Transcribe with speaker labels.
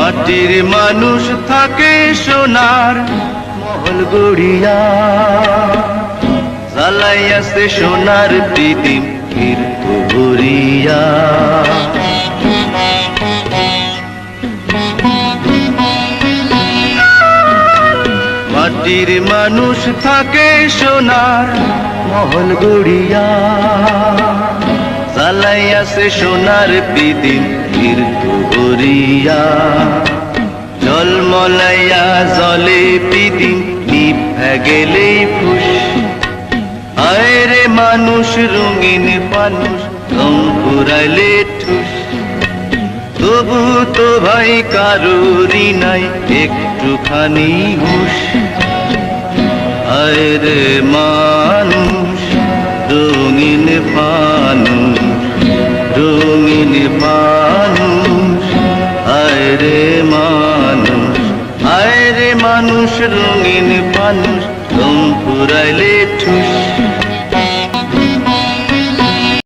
Speaker 1: মাটির মানুষ থাকে সোনার, মহল গড়িয়া। জ্বালাইয়াছে সোনার প্রীতিম কীর্তরিয়া মাটির মানুষ থাকে সোনার, মহল গড়িয়া। জ্বালাইয়াছে সোনার পিদিন কীর্তরিয়া জলমলাইয়া জলে পিদিন নিভা গেলেই ফুস আয় রে মানুষ, রঙিন মানুষ, রং ঠুস। তবু তো ভাই কারুরি নাই, একটুখানি হুশ। আয় রে মানুষ, রঙিন মানুষ রঙিন মানুষ রং পুরাইলে ঠুস।